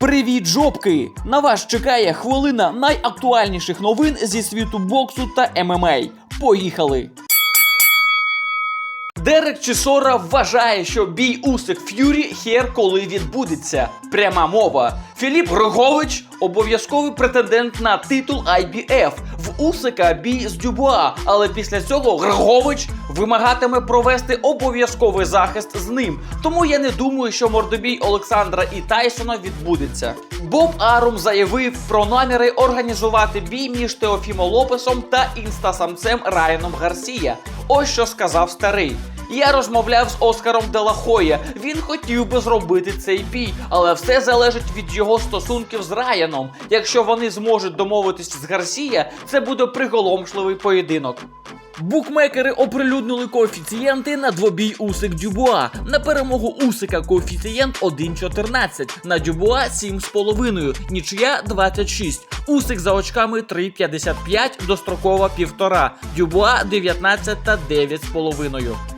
Привіт, жопки! На вас чекає хвилина найактуальніших новин зі світу боксу та ММА. Поїхали! Дерек Чісора вважає, що бій Усик Ф'юрі хер коли відбудеться. Пряма мова. Філіп Рогович обов'язковий претендент на титул IBF. В Усика бій з Дюбуа, але після цього Грогович вимагатиме провести обов'язковий захист з ним. Тому я не думаю, що мордобій Олександра і Тайсона відбудеться. Боб Арум заявив про наміри організувати бій між Теофімо Лопесом та інстасамцем Райаном Гарсія. Ось що сказав старий. Я розмовляв з Оскаром Делахоя. Він хотів би зробити цей бій, але все залежить від його стосунків з Райаном. Якщо вони зможуть домовитись з Гарсія, це буде приголомшливий поєдинок. Букмекери оприлюднили коефіцієнти на двобій Усик Дюбуа. На перемогу Усика коефіцієнт 1,14, на Дюбуа 7,5, нічия 26. Усик за очками 3,55, дострокова 1,5, Дюбуа 19 та 9,5.